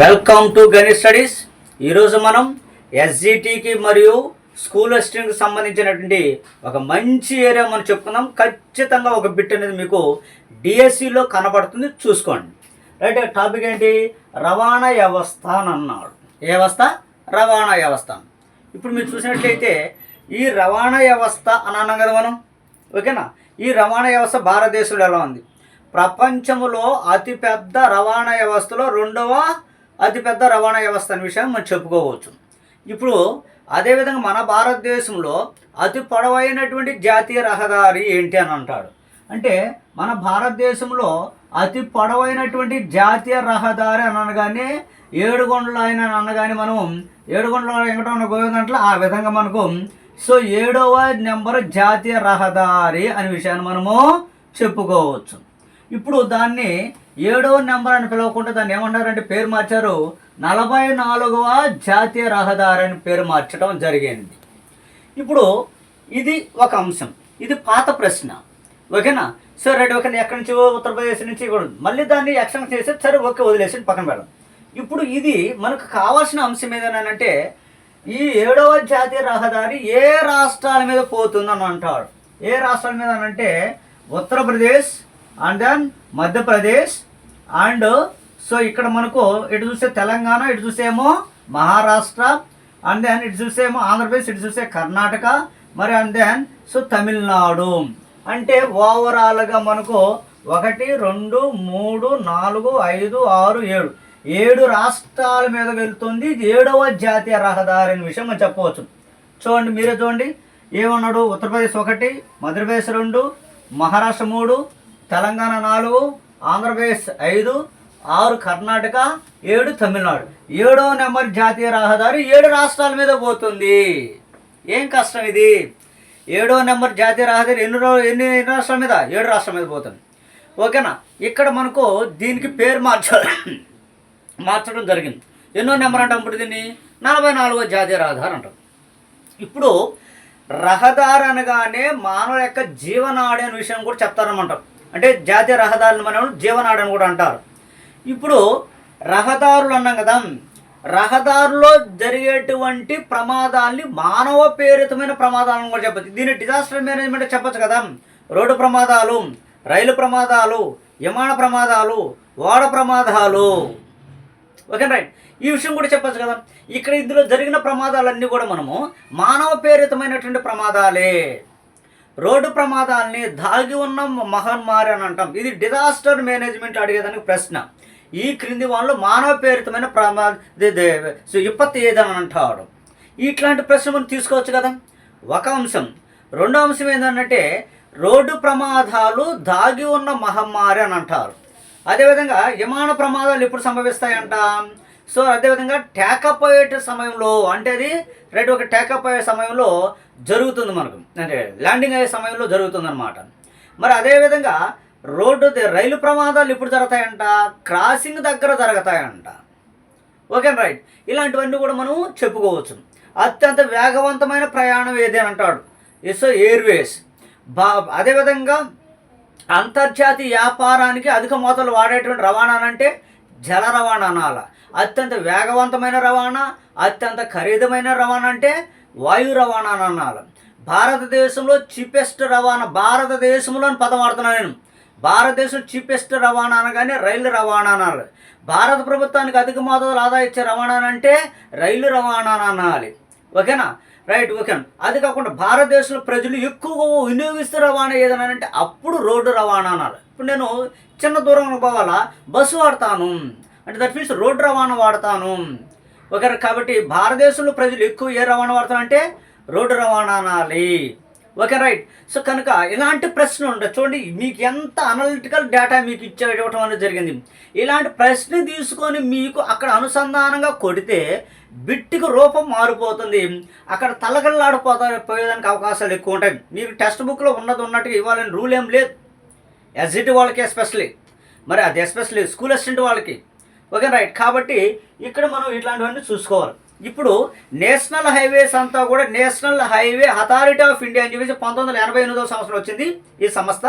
Welcome to Ganit studies ఈరోజు మనం ఎస్జిటికి మరియు స్కూల్ అసిస్టెంట్కి సంబంధించినటువంటి ఒక మంచి ఏరియా మనం చెప్పుకుందాం. ఖచ్చితంగా ఒక బిట్ అనేది మీకు డిఎస్సిలో కనబడుతుంది. చూసుకోండి. రైట్ టాపిక్ ఏంటి? రవాణా వ్యవస్థ అని అన్నాడు. ఏ వ్యవస్థ? రవాణా వ్యవస్థ. ఇప్పుడు మీరు చూసినట్లయితే ఈ రవాణా వ్యవస్థ అని అన్నాం కదా మనం. ఓకేనా ఈ రవాణా వ్యవస్థ భారతదేశంలో ఎలా ఉంది? ప్రపంచంలో అతిపెద్ద రవాణా వ్యవస్థలో రెండవ అతిపెద్ద రవాణా వ్యవస్థ అనే విషయం మనం చెప్పుకోవచ్చు. ఇప్పుడు అదేవిధంగా మన భారతదేశంలో అతి పొడవైనటువంటి జాతీయ రహదారి ఏంటి అని అంటాడు. అంటే మన భారతదేశంలో అతి పొడవైనటువంటి జాతీయ రహదారి అని అనగానే ఏడుగొండల ఆయన అని అనగానే మనం ఏడుగొండల వెంకటరమణ గోవిందంట్లో ఆ విధంగా మనకు సో ఏడవ నెంబర్ జాతీయ రహదారి అనే విషయాన్ని మనము చెప్పుకోవచ్చు. ఇప్పుడు దాన్ని ఏడవ నెంబర్ అని పిలవకుండా దాన్ని ఏమంటారంటే పేరు మార్చారు. నలభై నాలుగవ జాతీయ రహదారి అని పేరు మార్చడం జరిగింది. ఇప్పుడు ఇది ఒక అంశం. ఇది పాత ప్రశ్న. ఓకేనా? సరే రైట్ ఓకే ఎక్కడి నుంచి? ఉత్తరప్రదేశ్ నుంచి కూడా. మళ్ళీ దాన్ని ఎక్స్టెండ్ చేసి సరే ఓకే వదిలేసి పక్కన పెడదాం. ఇప్పుడు ఇది మనకు కావాల్సిన అంశం ఏదనంటే ఈ ఏడవ జాతీయ రహదారి ఏ రాష్ట్రాల మీద పోతుందని అంటాడు ఏ రాష్ట్రాల మీద అని అంటే Uttar Pradesh and then Madhya Pradesh and so ఇక్కడ మనకు ఇటు చూస్తే తెలంగాణ ఇటు చూసేమో మహారాష్ట్ర అండ్ దెన్ ఇటు చూసేమో ఆంధ్రప్రదేశ్ ఇటు చూసే కర్ణాటక మరి అండ్ దెన్ సో తమిళనాడు. అంటే ఓవరాల్గా మనకు ఒకటి రెండు మూడు నాలుగు ఐదు ఆరు ఏడు. ఏడు రాష్ట్రాల మీద వెళ్తుంది. ఇది ఏడవ జాతీయ రహదారి అనే విషయం మనం చెప్పవచ్చు. చూడండి మీరే చూడండి. ఏమన్నాడు? ఉత్తరప్రదేశ్ ఒకటి మధ్యప్రదేశ్ రెండు మహారాష్ట్ర మూడు తెలంగాణ నాలుగు ఆంధ్రప్రదేశ్ ఐదు ఆరు కర్ణాటక ఏడు తమిళనాడు. ఏడో నెంబర్ జాతీయ రహదారి ఏడు రాష్ట్రాల మీద పోతుంది. ఏం కష్టం ఇది? ఏడో నెంబర్ జాతీయ రహదారి ఎన్ని ఎన్ని ఎన్ని రాష్ట్రాల మీద? ఏడు రాష్ట్రాల మీద పోతుంది. ఓకేనా? ఇక్కడ మనకు దీనికి పేరు మార్చాలి మార్చడం జరిగింది. ఎన్నో నెంబర్ అంటాం ఇప్పుడు దీన్ని? నలభై నాలుగో జాతీయ రహదారి అంటాం. ఇప్పుడు రహదారి అనగానే మానవ యొక్క జీవనాడి అనే విషయం కూడా చెప్తారనమాట అంటే జాతీయ రహదారులు మనం జీవనాడు అని కూడా అంటారు. ఇప్పుడు రహదారులు అన్నాం కదా రహదారులో జరిగేటువంటి ప్రమాదాల్ని మానవ ప్రేరితమైన ప్రమాదాలను కూడా చెప్పచ్చు. దీన్ని డిజాస్టర్ మేనేజ్మెంట్ చెప్పచ్చు కదా. రోడ్డు ప్రమాదాలు రైలు ప్రమాదాలు విమాన ప్రమాదాలు ఓడ ప్రమాదాలు. Okay right? ఈ విషయం కూడా చెప్పచ్చు కదా. ఇక్కడ ఇందులో జరిగిన ప్రమాదాలన్నీ కూడా మనము మానవ ప్రేరితమైనటువంటి ప్రమాదాలే. రోడ్డు ప్రమాదాల్ని దాగి ఉన్న మహమ్మారి అని అంటాం. ఇది డిజాస్టర్ మేనేజ్మెంట్ అడిగేదానికి ప్రశ్న. ఈ క్రింది వాళ్ళు మానవ ప్రేరితమైన ప్రమాద విపత్తి సో ఏదని అంటాడు ఇట్లాంటి ప్రశ్న మనం తీసుకోవచ్చు కదా. ఒక అంశం. రెండో అంశం ఏంటంటే రోడ్డు ప్రమాదాలు దాగి ఉన్న మహమ్మారి అని అంటారు. అదేవిధంగా విమాన ప్రమాదాలు ఎప్పుడు సంభవిస్తాయంట? సో అదేవిధంగా ట్యాకప్ అయ్యే సమయంలో అంటే అది రైట్ ఒక ట్యాకప్ అయ్యే సమయంలో జరుగుతుంది మనకు. అంటే ల్యాండింగ్ అయ్యే సమయంలో జరుగుతుంది అనమాట మరి అదేవిధంగా రోడ్డు ద- రైలు ప్రమాదాలు ఎప్పుడు జరుగుతాయంట క్రాసింగ్ దగ్గర జరుగుతాయంట. Okay right? ఇలాంటివన్నీ కూడా మనం చెప్పుకోవచ్చు. అత్యంత వేగవంతమైన ప్రయాణం ఏది అని అంటాడు? Is airways. బా అదేవిధంగా అంతర్జాతీయ వ్యాపారానికి అధిక మోతాదులు వాడేటువంటి రవాణా అంటే జల రవాణా అనాల. అత్యంత వేగవంతమైన రవాణా అత్యంత ఖరీదమైన రవాణా అంటే వాయు రవాణా అని అన్నారు. భారతదేశంలో చీపెస్ట్ రవాణా భారతదేశంలో అని పదం వాడుతున్నాను నేను. భారతదేశం చీపెస్ట్ రవాణా అనగానే రైలు రవాణా అనాలి భారత ప్రభుత్వానికి అధిక మోతాదులు ఆదా ఇచ్చే రవాణా అంటే రైలు రవాణా అనాలి. ఓకేనా? Right okay. అది కాకుండా భారతదేశంలో ప్రజలు ఎక్కువగా వినియోగిస్తే రవాణా ఏదైనా అంటే అప్పుడు రోడ్డు రవాణా అనాలి. ఇప్పుడు నేను చిన్న దూరం పోవాలా? బస్సు వాడతాను. అంటే దట్ మీన్స్ రోడ్డు రవాణా వాడతాను. ఓకే కాబట్టి భారతదేశంలో ప్రజలు ఎక్కువ ఏ రవాణా వాడతారంటే రోడ్డు రవాణా అనాలి. Okay right. సో కనుక ఇలాంటి ప్రశ్న ఉండదు చూడండి మీకు ఎంత అనలిటికల్ డేటా మీకు ఇచ్చే ఇవ్వటం అనేది జరిగింది. ఇలాంటి ప్రశ్న తీసుకొని మీకు అక్కడ అనుసంధానంగా కొడితే బిట్టికి రూపం మారిపోతుంది. అక్కడ తలకల్లాడిపోతా పోయేదానికి అవకాశాలు ఎక్కువ ఉంటాయి. మీకు టెక్స్ట్ బుక్లో ఉన్నది ఉన్నట్టుగా ఇవ్వాలని రూల్ ఏం లేదు. ఎస్జిటి వాళ్ళకి ఎస్పెషలీ మరి అది ఎస్పెషలీ స్కూల్ అసిస్టెంట్ వాళ్ళకి. ఓకే రైట్ కాబట్టి ఇక్కడ మనం ఇట్లాంటివన్నీ చూసుకోవాలి. ఇప్పుడు నేషనల్ హైవేస్ అంతా కూడా national highway authority of India అని చెప్పేసి పంతొమ్మిది వందల ఎనభై ఎనిమిదో సంవత్సరం వచ్చింది ఈ సంస్థ.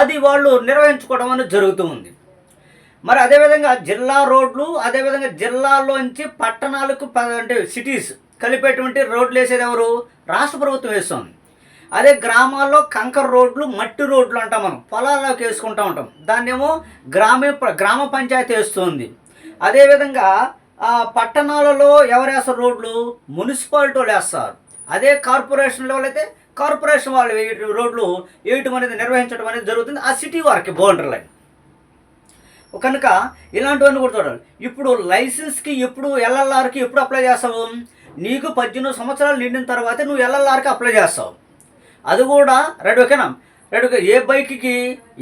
అది వాళ్ళు నిర్వహించుకోవడం అనేది జరుగుతూ ఉంది. మరి అదేవిధంగా జిల్లా రోడ్లు అదేవిధంగా జిల్లాలోంచి పట్టణాలకు అంటే సిటీస్ కలిపేటువంటి రోడ్లు వేసేది ఎవరు? రాష్ట్ర ప్రభుత్వం వేస్తుంది. అదే గ్రామాల్లో కంకర రోడ్లు మట్టి రోడ్లు అంటాం మనం. పొలాల్లోకి వేసుకుంటూ ఉంటాం. దాన్నేమో గ్రామీణ గ్రామ పంచాయతీ వేస్తుంది. అదేవిధంగా ఆ పట్టణాలలో ఎవరేస్తారు రోడ్లు? మున్సిపాలిటీ వాళ్ళు వేస్తారు. అదే కార్పొరేషన్ లెవెల్ అయితే కార్పొరేషన్ వాళ్ళు వేయటం రోడ్లు వేయటం అనేది నిర్వహించడం అనేది జరుగుతుంది. ఆ సిటీ వారికి బౌండరీ లైన్. కనుక ఇలాంటివన్నీ కూడా చూడాలి ఇప్పుడు లైసెన్స్కి ఎప్పుడు ఎల్ఎల్ఆర్కి ఎప్పుడు అప్లై చేస్తావు? నీకు పద్దెనిమిది సంవత్సరాలు నిండిన తర్వాత నువ్వు ఎల్ఎల్ఆర్కి అప్లై చేస్తావు. అది కూడా రెడ్ ఓకేనా? Red okay. ఏ బైక్కి?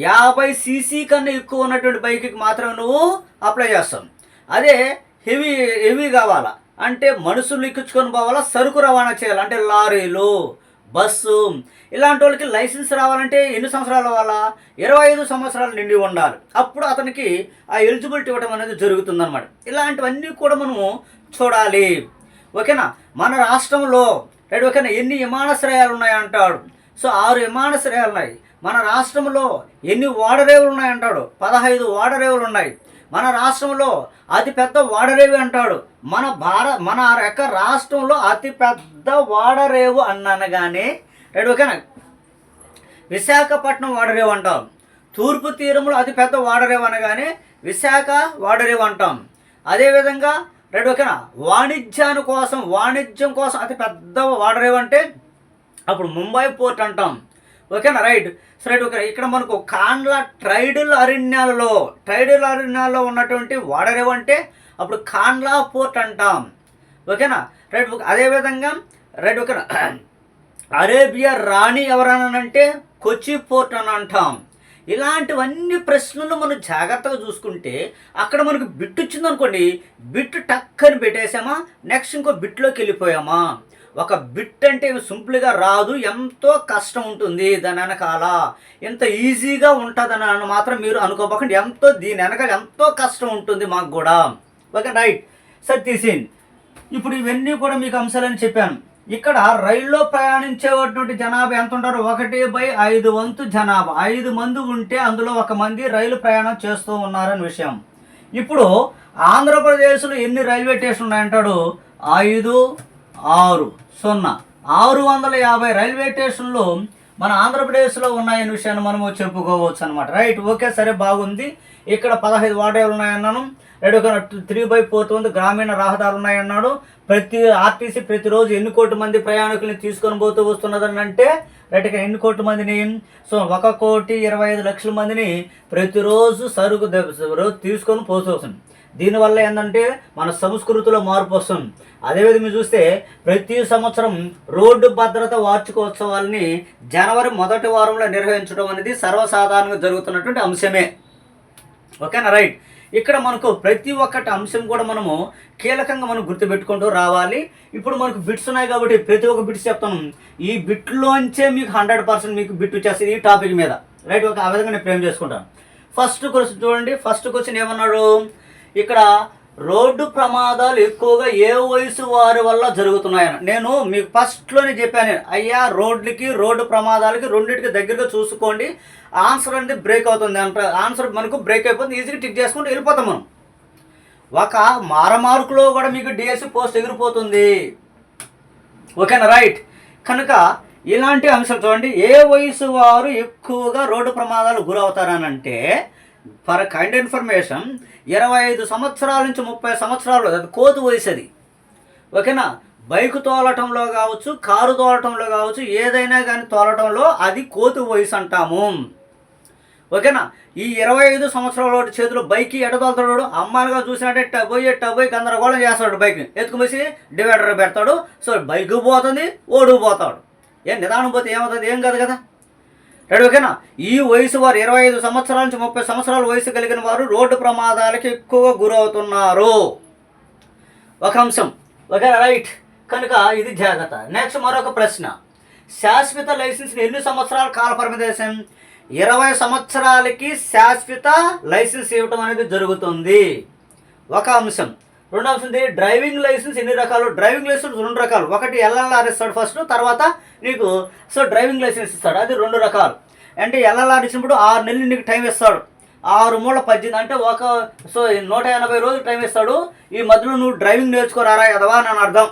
యాభై సీసీ కన్నా ఎక్కువ ఉన్నటువంటి బైక్కి మాత్రమే నువ్వు అప్లై చేస్తావు. అదే హెవీ హెవీ కావాలా? అంటే మనుషులు ఎక్కించుకొని పోవాలా? సరుకు రవాణా చేయాలి? అంటే లారీలు బస్సు ఇలాంటి వాళ్ళకి లైసెన్స్ రావాలంటే ఎన్ని సంవత్సరాలు అవ్వాలా? ఇరవై ఐదు సంవత్సరాలు నిండి ఉండాలి. అప్పుడు అతనికి ఆ ఎలిజిబిలిటీ ఇవ్వడం అనేది జరుగుతుందన్నమాట. ఇలాంటివన్నీ కూడా మనము చూడాలి. ఓకేనా? మన రాష్ట్రంలో రైట్ ఓకేనా? ఎన్ని విమానాశ్రయాలు ఉన్నాయంటాడు? సో ఆరు విమానాశ్రయాలు ఉన్నాయి. మన రాష్ట్రంలో ఎన్ని ఓడరేవులు ఉన్నాయంటాడు? పదహైదు ఓడరేవులు ఉన్నాయి. మన రాష్ట్రంలో అతి పెద్ద వాడరేవి అంటాడు. మన భారత మన యొక్క రాష్ట్రంలో అతి పెద్ద వాడరేవు అన్ననగానే రైట్ ఓకేనా? విశాఖపట్నం వాడరేవు అంటాం. తూర్పు తీరంలో అతి పెద్ద వాడరేవు అనగానే విశాఖ వాడరేవు అంటాం. అదేవిధంగా రైట్ ఓకేనా? వాణిజ్యాని కోసం వాణిజ్యం కోసం అతి పెద్ద వాడరేవు అంటే అప్పుడు ముంబై పోర్ట్ అంటాం. ఓకేనా? రైట్. So right okay. ఇక్కడ మనకు కాండ్ల ట్రైడల్ అరణ్యాలలో ట్రైడల్ అరణ్యాల్లో ఉన్నటువంటి వాడరేవు అంటే అప్పుడు కాండ్లా పోర్ట్ అంటాం. ఓకేనా? రైట్ అదేవిధంగా రైట్ ఓకేనా అరేబియా రాణి ఎవరనంటే కొచ్చి పోర్ట్ అని అంటాం. ఇలాంటివన్నీ ప్రశ్నలు మనం జాగ్రత్తగా చూసుకుంటే అక్కడ మనకు బిట్ వచ్చింది బిట్ టక్కని పెట్టేసామా నెక్స్ట్ ఇంకో బిట్లోకి వెళ్ళిపోయామా? ఒక బిట్ అంటే సింపుల్గా రాదు ఎంతో కష్టం ఉంటుంది దాని వెనకాల. ఎంత ఈజీగా ఉంటుందని మాత్రం మీరు అనుకోబోకండి. ఎంతో దీని వెనకాల ఎంతో కష్టం ఉంటుంది మాకు కూడా. Okay right. సరే తీసేయండి ఇప్పుడు ఇవన్నీ కూడా మీకు అంశాలని చెప్పాను. ఇక్కడ రైల్లో ప్రయాణించేటువంటి జనాభా ఎంత ఉంటారు? ఒకటి బై ఐదు వంతు జనాభా. ఐదు మంది ఉంటే అందులో ఒక మంది రైలు ప్రయాణం చేస్తూ ఉన్నారని విషయం. ఇప్పుడు ఆంధ్రప్రదేశ్లో ఎన్ని రైల్వే స్టేషన్ ఉన్నాయంటాడు? ఐదు ఆరు సున్నా. ఆరు వందల యాభై రైల్వే స్టేషన్లు మన ఆంధ్రప్రదేశ్లో ఉన్నాయని విషయాన్ని మనము చెప్పుకోవచ్చు అనమాట రైట్ ఓకే సరే బాగుంది. ఇక్కడ పదహైదు వాడేలు ఉన్నాయన్నాను. రెండు త్రీ బై ఫోర్త్ వంతు గ్రామీణ రహదారులు ఉన్నాయన్నాడు. ప్రతి ఆర్టీసీ ప్రతిరోజు ఎన్ని కోట్ల మంది ప్రయాణికుల్ని తీసుకొని పోతూ వస్తున్నదని అంటే రైట్గా ఎన్ని కోట్ల మందిని? సో ఒక కోటి ఇరవై ఐదు లక్షల మందిని ప్రతిరోజు సరుకు దెబ్బ రోజు తీసుకొని పోతూ వస్తుంది దీనివల్ల ఏంటంటే మన సంస్కృతిలో మార్పు వస్తుంది. అదేవిధంగా మీరు చూస్తే ప్రతి సంవత్సరం రోడ్డు భద్రత వార్షికోత్సవాల్ని జనవరి మొదటి వారంలో నిర్వహించడం అనేది సర్వసాధారణంగా జరుగుతున్నటువంటి అంశమే. ఓకేనా? రైట్. ఇక్కడ మనకు ప్రతి ఒక్కటి అంశం కూడా మనము కీలకంగా మనం గుర్తుపెట్టుకుంటూ రావాలి. ఇప్పుడు మనకు బిట్స్ ఉన్నాయి కాబట్టి ప్రతి ఒక్క బిట్స్ చెప్తాను ఈ బిట్లోంచే మీకు హండ్రెడ్ పర్సెంట్ మీకు బిట్ వచ్చేస్తుంది ఈ టాపిక్ మీద. రైట్ ఒక ఆ విధంగా నేను ప్రేమ్ చేసుకుంటాను. ఫస్ట్ క్వశ్చన్ చూడండి. ఫస్ట్ క్వశ్చన్ ఏమన్నాడు? ఇక్కడ రోడ్డు ప్రమాదాలు ఎక్కువగా ఏ వయసు వారి వల్ల జరుగుతున్నాయని. నేను మీకు ఫస్ట్లోనే చెప్పాను. అయ్యా రోడ్లకి రోడ్డు ప్రమాదాలకి రెండింటికి దగ్గరగా చూసుకోండి. ఆన్సర్ అనేది బ్రేక్ అవుతుంది. అంటే ఆన్సర్ మనకు బ్రేక్ అయిపోతుంది. ఈజీగా టిక్ చేసుకుంటూ వెళ్ళిపోతాం మనం. ఒక మారమార్కులో కూడా మీకు డిఎస్సి పోస్ట్ ఎగిరిపోతుంది. ఓకేనా? రైట్ కనుక ఇలాంటి అంశాలు చూడండి. ఏ వయసు వారు ఎక్కువగా రోడ్డు ప్రమాదాలు గురవుతారనంటే ఫర్ కైండ్ ఇన్ఫర్మేషన్ ఇరవై ఐదు సంవత్సరాల నుంచి ముప్పై సంవత్సరాలు అది కోతు వయసు అది ఓకేనా? బైక్ తోలటంలో కావచ్చు కారు తోలటంలో కావచ్చు ఏదైనా కానీ తోలటంలో అది కోతు వయసు అంటాము. ఓకేనా? ఈ ఇరవై ఐదు సంవత్సరాల చేతిలో బైక్ ఎడదోలుతాడు అమ్మాయిగా చూసినట్టే టబోయి టబోయి గందరగోళం చేస్తాడు బైక్ ఎత్తుకుమేసి డివైడర్ పెడతాడు. సో బైక్ పోతుంది ఓడు పోతాడు. ఏం నిదానం పోతే ఏమవుతుంది? ఏం కాదు కదా? రెడీ ఓకేనా? ఈ వయసు వారు ఇరవై ఐదు సంవత్సరాల నుంచి ముప్పై సంవత్సరాల వయసు కలిగిన వారు రోడ్డు ప్రమాదాలకి ఎక్కువగా గురవుతున్నారు. ఒక అంశం. Okay right. కనుక ఇది జాగ్రత్త. నెక్స్ట్ మరొక ప్రశ్న. శాశ్వత లైసెన్స్ ఎన్ని సంవత్సరాల కాల పరిమితి ఇరవై సంవత్సరాలకి శాశ్వత లైసెన్స్ ఇవ్వటం అనేది జరుగుతుంది. ఒక అంశం. రెండో అంశం డ్రైవింగ్ లైసెన్స్ ఎన్ని రకాలు? డ్రైవింగ్ లైసెన్స్ రెండు రకాలు. ఒకటి ఎల్ఎల్ఆర్ ఇస్తాడు ఫస్ట్ తర్వాత నీకు సో డ్రైవింగ్ లైసెన్స్ ఇస్తాడు. అది రెండు రకాలు. అంటే ఎల్ఎల్ఆర్ ఇచ్చినప్పుడు ఆరు నెలలు నీకు టైం ఇస్తాడు. ఆరు మూల పద్దెనిమిది అంటే ఒక సో ఈ నూట ఎనభై రోజులు టైం ఇస్తాడు. ఈ మధ్యలో నువ్వు డ్రైవింగ్ నేర్చుకోరారా ఎదవా అని అర్థం.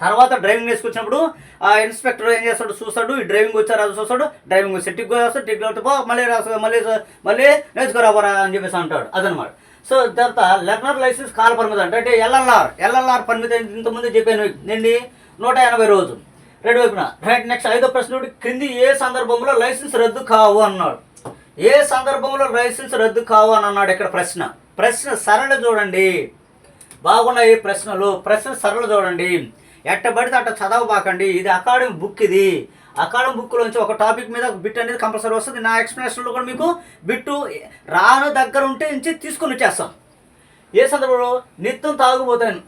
తర్వాత డ్రైవింగ్ నేర్చుకొచ్చినప్పుడు ఆ ఇన్స్పెక్టర్ ఏం చేస్తాడు? చూస్తాడు. ఈ డ్రైవింగ్ వచ్చారు అది చూస్తాడు. డ్రైవింగ్ వచ్చి టిక్ వస్తాడు. టిక్ పో మళ్ళీ రాసు మళ్ళీ మళ్ళీ నేర్చుకోరాబోరా అని చెప్పేసి అంటాడు. అదనమాట. సో తర్వాత లెర్నర్ లైసెన్స్ కాల పరిమితి అంటే. అంటే ఎల్ఎల్ఆర్ ఎల్ఎల్ఆర్ పరిమితి ఇంతకుముందు చెప్పాను. ఏంటి? నూట ఎనభై రోజు. రెండు వైపున. రైట్ నెక్స్ట్ ఐదో ప్రశ్న క్రింది ఏ సందర్భంలో లైసెన్స్ రద్దు కావు అన్నాడు. ఏ సందర్భంలో లైసెన్స్ రద్దు కావు అని అన్నాడు ఇక్కడ ప్రశ్న. ప్రశ్న సరళ చూడండి. బాగున్నాయి ప్రశ్నలు. ప్రశ్న సరళ చూడండి. ఎట్ట పడితే అట్ట చదవబాకండి. ఇది అకాడమిక్ బుక్ ఇది. అకాడమిక్ బుక్లోంచి ఒక టాపిక్ మీద ఒక బిట్ అనేది కంపల్సరీ వస్తుంది. నా ఎక్స్ప్లెనేషన్లో కూడా మీకు బిట్టు రాను దగ్గర ఉంటే నుంచి తీసుకొని వచ్చేస్తాం. ఏ సందర్భంలో? నిత్యం తాగుబోతాను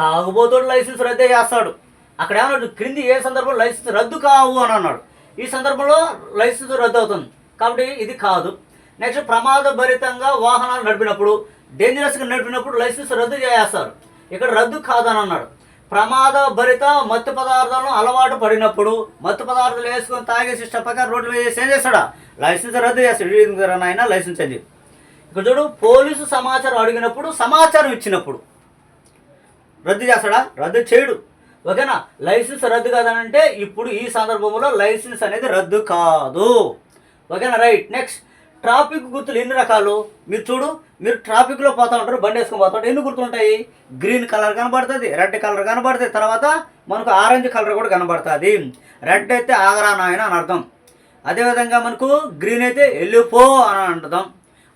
తాగుబోతుడు లైసెన్స్ రద్దు చేస్తాడు. అక్కడ ఏమన్నాడు? క్రింది ఏ సందర్భంలో లైసెన్స్ రద్దు కావు అని అన్నాడు. ఈ సందర్భంలో లైసెన్స్ రద్దు అవుతుంది. కాబట్టి ఇది కాదు. నెక్స్ట్ ప్రమాదభరితంగా వాహనాలు నడిపినప్పుడు డేంజరస్గా నడిపినప్పుడు లైసెన్స్ రద్దు చేస్తారు ఇక్కడ రద్దు కాదని అన్నాడు. ప్రమాదభరిత మత్తు పదార్థాలను అలవాటు పడినప్పుడు మత్తు పదార్థాలు వేసుకొని తాగేసి ఇష్టపక్క రోడ్లు వేసి ఏం చేస్తాడా? లైసెన్స్ రద్దు చేస్తాడు. ఆయన లైసెన్స్ అని చెప్పి. ఇక్కడ చూడు పోలీసు సమాచారం అడిగినప్పుడు సమాచారం ఇచ్చినప్పుడు రద్దు చేస్తాడా? రద్దు చేయడు. ఓకేనా? లైసెన్స్ రద్దు కాదనంటే ఇప్పుడు ఈ సందర్భంలో లైసెన్స్ అనేది రద్దు కాదు. ఓకేనా? రైట్. నెక్స్ట్. ట్రాఫిక్ గుర్తులు ఎన్ని రకాలు? మీరు చూడు మీరు ట్రాఫిక్లో పోతా ఉంటారు బండి వేసుకొని పోతా ఉంటారు. ఎన్ని గుర్తుంటాయి గ్రీన్ కలర్ కనబడుతుంది రెడ్ కలర్ కనబడుతుంది. తర్వాత మనకు ఆరెంజ్ కలర్ కూడా కనబడుతుంది. రెడ్ అయితే ఆగరా నాయన అని అర్థం. అదేవిధంగా మనకు గ్రీన్ అయితే వెళ్ళిపో అని అర్థం.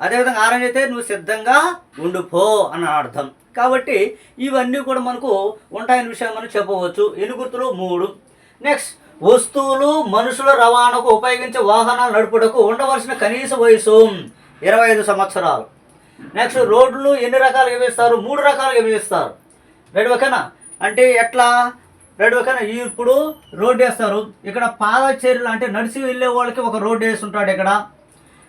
అదేవిధంగా ఆరెంజ్ అయితే నువ్వు సిద్ధంగా ఉండిపో అని అర్థం. కాబట్టి ఇవన్నీ కూడా మనకు ఉంటాయని విషయం మనం చెప్పవచ్చు. ఎన్ని గుర్తులు? మూడు. నెక్స్ట్ వస్తువులు మనుషుల రవాణాకు ఉపయోగించే వాహనాలు నడుపుటకు ఉండవలసిన కనీస వయసు ఇరవై ఐదు సంవత్సరాలు. నెక్స్ట్ రోడ్లు ఎన్ని రకాలుగా విభజిస్తారు? మూడు రకాలుగా విభజిస్తారు. రెడ్ ఓకేనా అంటే ఎట్లా? రెడ్ ఓకేనా ఈ ఇప్పుడు రోడ్డు వేస్తారు. ఇక్కడ పాదచర్యలు అంటే నడిచి వెళ్ళే వాళ్ళకి ఒక రోడ్డు వేసి ఉంటాడు ఇక్కడ.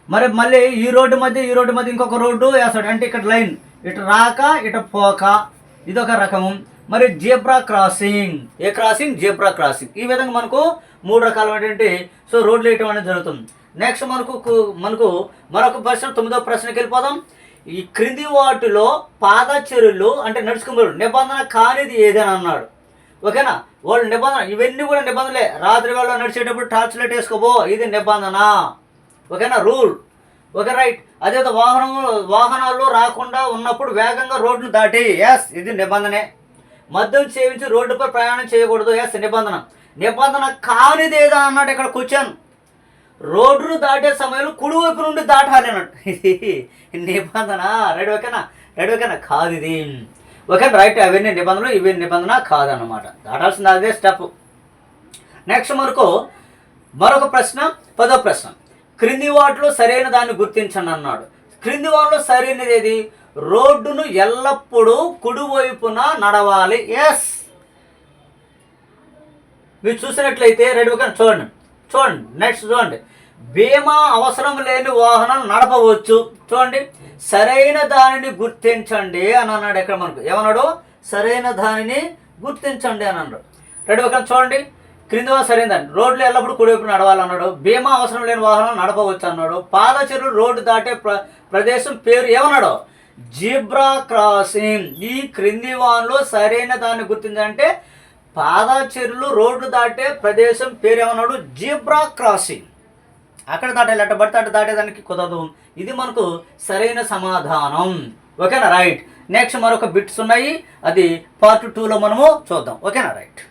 మరి మళ్ళీ ఈ రోడ్డు మధ్య ఈ రోడ్డు మధ్య ఇంకొక రోడ్డు వేస్తాడు. అంటే ఇక్కడ లైన్. ఇటు రాక ఇటు పోక. ఇదొక రకము. మరి జేబ్రా క్రాసింగ్. ఏ క్రాసింగ్? Zebra crossing. ఈ విధంగా మనకు మూడు రకాలైనటువంటి సో రోడ్లు వేయటం అనేది జరుగుతుంది. నెక్స్ట్ మనకు మనకు మరొక ప్రశ్న తొమ్మిదో ప్రశ్నకి వెళ్ళిపోదాం. ఈ క్రింది వాటిలో పాదచర్యలు అంటే నడుచుకున్నారు నిబంధన కానిది ఏదని అన్నాడు. ఓకేనా? వాళ్ళు నిబంధన ఇవన్నీ కూడా నిబంధనలే. రాత్రి వేళ నడిచేటప్పుడు టార్చ్ లైట్ వేసుకోబో ఇది నిబంధన. ఓకేనా? రూల్. Okay right. అదే వాహనం వాహనాలు రాకుండా ఉన్నప్పుడు వేగంగా రోడ్లు దాటి ఎస్ ఇది నిబంధనే. మద్యం సేవించి రోడ్డుపై ప్రయాణం చేయకూడదు ఎస్ నిబంధన. నిబంధన కానిది ఏదా అన్నాడు ఇక్కడ కూర్చొని. రోడ్డును దాటే సమయంలో కుడివైపు నుండి దాటాలి అన్నట్టు ఇది నిబంధన రెడీ ఓకేనా? రెడీ ఓకేనా? కాదు ఇది ఓకే రైట్ అవన్నీ నిబంధనలు ఇవి నిబంధన కాదన్నమాట. దాటాల్సింది అదే స్టెప్ నెక్స్ట్ మనకు మరొక ప్రశ్న పదో ప్రశ్న. క్రింది వాటిలో సరైన దాన్ని గుర్తించండి అన్నాడు క్రింది వాటిలో సరైనది ఏది? రోడ్డును ఎల్లప్పుడూ కుడివైపున నడవాలి. ఎస్ మీరు చూసినట్లయితే రెండు ఒక చూడండి. చూడండి నెక్స్ట్ చూడండి. బీమా అవసరం లేని వాహనం నడపవచ్చు. చూడండి సరైన దానిని గుర్తించండి అని అన్నాడు ఇక్కడ మనకు? ఏమన్నాడు? సరైన దానిని గుర్తించండి అని అన్నాడు. రెడీ ఒక చూడండి క్రింద సరైన దాన్ని. రోడ్లు ఎల్లప్పుడు కుడివైపు నడవాలన్నాడు బీమా అవసరం లేని వాహనం నడపవచ్చు అన్నాడు. పాదచరులు రోడ్డు దాటే ప్ర ప్రదేశం పేరు ఏమన్నాడు? Zebra crossing. ఈ క్రింది వాన్లో సరైన దాన్ని గుర్తించంటే పాదచరులు రోడ్డు దాటే ప్రదేశం పేరేమన్నాడు? Zebra crossing. అక్కడ దాటాలి అట్ట పడితే అట్ట దాటేదానికి కుదరదు. ఇది మనకు సరైన సమాధానం. ఓకేనా? రైట్. నెక్స్ట్ మరొక బిట్స్ ఉన్నాయి. అది పార్ట్ టూలో మనము చూద్దాం. ఓకేనా? రైట్.